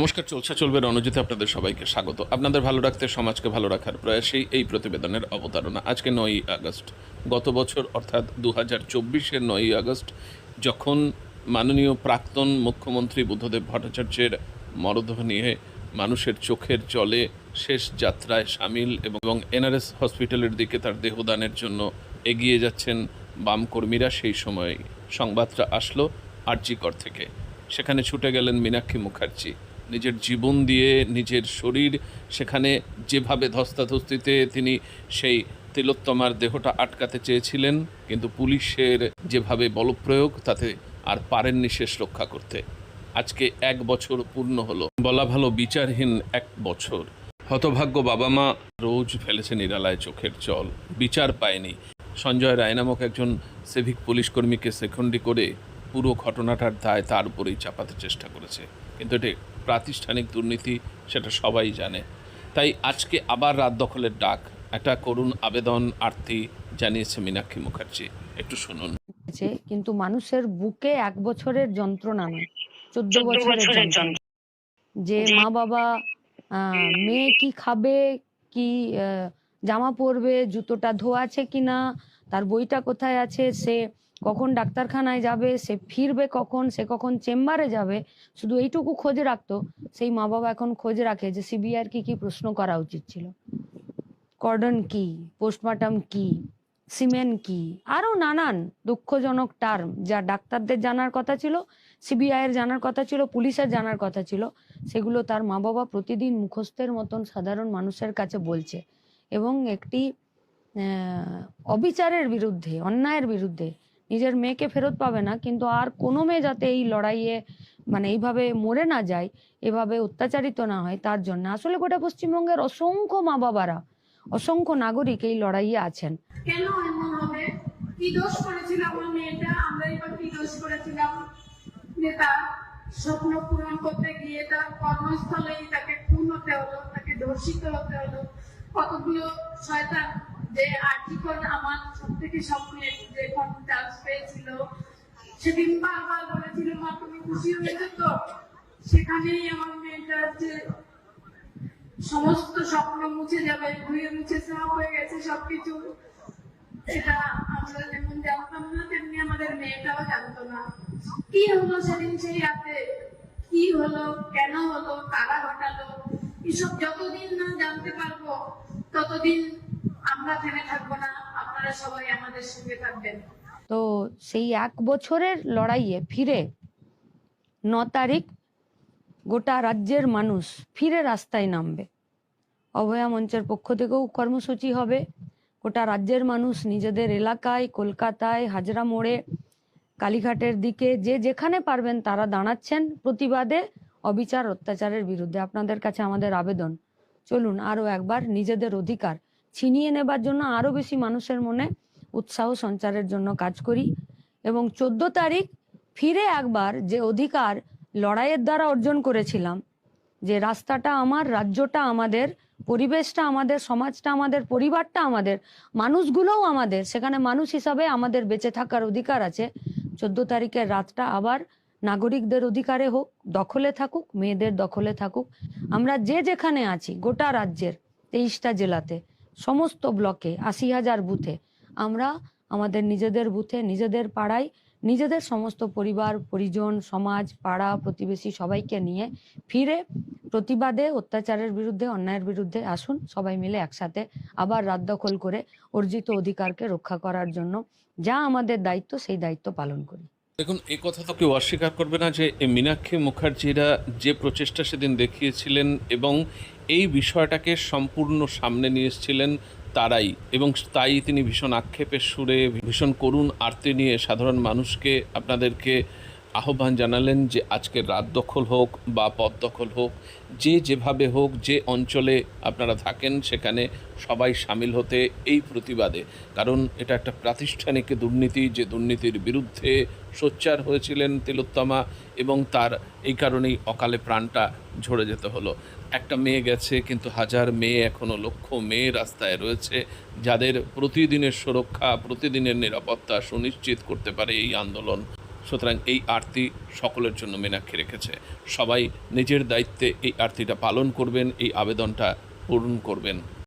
নমস্কার, চলছে, চলবে রণজিতে আপনাদের সবাইকে স্বাগত। আপনাদের ভালো রাখতে, সমাজকে ভালো রাখার প্রয়াসেই এই প্রতিবেদনের অবতারণা। আজকে নয়ই আগস্ট। গত বছর, অর্থাৎ দু হাজার চব্বিশের নয়ই আগস্ট, যখন মাননীয় প্রাক্তন মুখ্যমন্ত্রী বুদ্ধদেব ভট্টাচার্যের মরদেহ নিয়ে মানুষের চোখের জলে শেষ যাত্রায় সামিল এবং এনআরএস হসপিটালের দিকে তার দেহদানের জন্য এগিয়ে যাচ্ছেন বাম কর্মীরা, সেই সময় সংবাদটা আসলো আরজিকর থেকে। সেখানে ছুটে গেলেন মীনাক্ষী মুখার্জি। নিজের জীবন দিয়ে নিজের শরীর, সেখানে যেভাবে ধস্তাধস্তিতে তিনি সেই তিলোত্তমার দেহটা আটকাতে চেয়েছিলেন, কিন্তু পুলিশের যেভাবে বলপ্রয়োগ, তাতে আর পারেননি শেষ রক্ষা করতে। আজকে এক বছর পূর্ণ হলো। বলা ভালো বিচারহীন এক বছর। হতভাগ্য বাবা মা রোজ ফেলেছে নিরালায় চোখের জল। বিচার পায়নি। সঞ্জয় রায় নামক একজন সিভিক পুলিশ কর্মীকে সেকন্ডি করে পুরো ঘটনাটার দায় তার উপরেই চাপাতে চেষ্টা করেছে। কিন্তু এটি প্রাতিষ্ঠানিক দুর্নীতি সেটা সবাই জানে। তাই আজকে আবার রাত দখলের ডাক। একটা করুণ আবেদন আর্তি জানিয়েছে মীনাক্ষী মুখার্জি। একটু শুনুন। কিন্তু মানুষের বুকে এক বছরের যন্ত্রণা নয় চোদ্দ বছরের যে যে- মা বাবা আহ, মেয়ে কি খাবে কি আহ, জামা পরবে জুতোটা ধোয়া আছে কিনা তার বইটা কোথায় আছে সে কখন ডাক্তারখানায় যাবে, সে ফিরবে কখন, সে কখন চেম্বারে যাবে, শুধু এইটুকু খোঁজ রাখতো। সেই মা বাবা এখন খোঁজ রাখে যে সিবিআর কি কি প্রশ্ন করা উচিত ছিল। কর্ডন কি? পোস্টমর্টম কি? সিমেন্ট কি? আরও নানান দুঃখজনক টার্ম যা ডাক্তারদের জানার কথা ছিল সিবিআই এর জানার কথা ছিল, পুলিশের জানার কথা ছিল, সেগুলো তার মা বাবা প্রতিদিন মুখস্থের মতন সাধারণ মানুষের কাছে বলছে। এবং একটি অবিচারের বিরুদ্ধে, অন্যায়ের বিরুদ্ধে নিজের মেয়েকে ফেরত পাবে না, কিন্তু আর কোনো মেয়ে যাতে এই লড়াইয়ে মানে এইভাবে মরে না যায়, এভাবে অত্যাচারিত না হয়, তার জন্য। আসলে গোটা পশ্চিমবঙ্গের অসংখ্য মা বাবারা, অসংখ্য নাগরিক এই লড়াইয়ে আছেন। কেন এমন হবে? কি দোষ করেছিল আমার মেয়েটা? কি দোষ করেছিলাম? তার স্বপ্ন পূরণ করতে গিয়ে তার তাকে খুন হতে হলো, তাকে ধর্ষিত হতে হলো। কতগুলো শয়তান যে আমার সব থেকে স্বপ্নের সেদিন বারবার বলেছিল মা, তুমি খুশি হয়েছো তো সেখানেই আমার মেয়েটার যে সমস্ত স্বপ্ন মুছে যাবে ধুয়ে মুছে সাফ হয়ে গেছে সবকিছু। এটা আমরা যেমন জানতাম না, তেমনি আমাদের মেয়েটাও জানতো না। কি হলো সেদিন সেই রাতে? কি হলো? কেন হলো? কারা ঘটালো? এসব যতদিন না জানতে পারব, ততদিন আমরা থেমে থাকব না। আপনারা সবাই আমাদের সঙ্গে থাকবেন। তো সেই এক বছরের লড়াইয়ে ফিরে ন তারিখ গোটা রাজ্যের মানুষ ফিরে রাস্তায় নামবে। অভয়া মঞ্চের পক্ষ থেকেও কর্মসূচি হবে। গোটা রাজ্যের মানুষ নিজেদের এলাকায়, কলকাতায়, হাজরা মোড়ে, কালীঘাটের দিকে যে যেখানে পারবেন তারা দাঁড়াচ্ছেন প্রতিবাদে অবিচার, অত্যাচারের বিরুদ্ধে। আপনাদের কাছে আমাদের আবেদন। চলুন আরও একবার নিজেদের অধিকার ছিনিয়ে নেবার জন্য আরও বেশি মানুষের মনে উৎসাহ সঞ্চারের জন্য কাজ করি এবং চোদ্দ তারিখ ফিরে একবার যে অধিকার লড়াইয়ের দ্বারা অর্জন করেছিলাম, যে রাস্তাটা আমার, রাজ্যটা আমাদের, পরিবেশটা আমাদের, সমাজটা আমাদের, পরিবারটা আমাদের, মানুষগুলোও আমাদের, সেখানে মানুষ হিসাবে আমাদের বেঁচে থাকার অধিকার আছে, চোদ্দ তারিখের রাতটা আবার নাগরিকদের অধিকারে হোক, দখলে থাকুক, মেয়েদের দখলে থাকুক, আমরা যে যেখানে আছি, গোটা রাজ্যের তেইশটা জেলাতে, সমস্ত ব্লকে, আশি হাজার বুথে আমরা আমাদের নিজেদের বুথে, নিজেদের পাড়ায়, নিজেদের সমস্ত পরিবার, পরিজন, সমাজ, পাড়া, প্রতিবেশী সবাইকে নিয়ে ফিরে প্রতিবাদে, অত্যাচারের বিরুদ্ধে, অন্যায়ের বিরুদ্ধে আসুন, সবাই মিলে একসাথে আবার রাত দখল করে অর্জিত অধিকারকে রক্ষা করার জন্য যা আমাদের দায়িত্ব, সেই দায়িত্ব পালন করি। দেখুন এই কথা তো কেউ অস্বীকার করবে না যে মীনাক্ষী মুখার্জিরা যে প্রচেষ্টা সেদিন দেখিয়েছিলেন এবং এই বিষয়টাকে সম্পূর্ণ সামনে নিয়ে এসেছিলেন তারাই এবং তাই তিনি ভীষণ আক্ষেপের সুরে ভীষণ করুণ আরতি নিয়ে সাধারণ মানুষকে আপনাদেরকে আহ্বান জানালেন যে আজকের রাত দখল হোক বা পথ দখল হোক, যে যেভাবে হোক, যে অঞ্চলে আপনারা থাকেন সেখানে সবাই সামিল হতে এই প্রতিবাদে। কারণ এটা একটা প্রাতিষ্ঠানিক দুর্নীতি, যে দুর্নীতির বিরুদ্ধে সোচ্চার হয়েছিলেন তিলোত্তমা এবং তার এই কারণেই অকালে প্রাণটা ঝরে যেতে হলো। একটা মেয়ে গেছে, কিন্তু হাজার মেয়ে এখনও লক্ষ মেয়ে রাস্তায় রয়েছে, যাদের প্রতিদিনের সুরক্ষা, প্রতিদিনের নিরাপত্তা সুনিশ্চিত করতে পারে এই আন্দোলন। সুতরাং এই আরতি সকলের জন্য মীনাক্ষী রেখেছে। সবাই নিজের দায়িত্বে এই আরতিটা পালন করবেন, এই আবেদনটা পূরণ করবেন।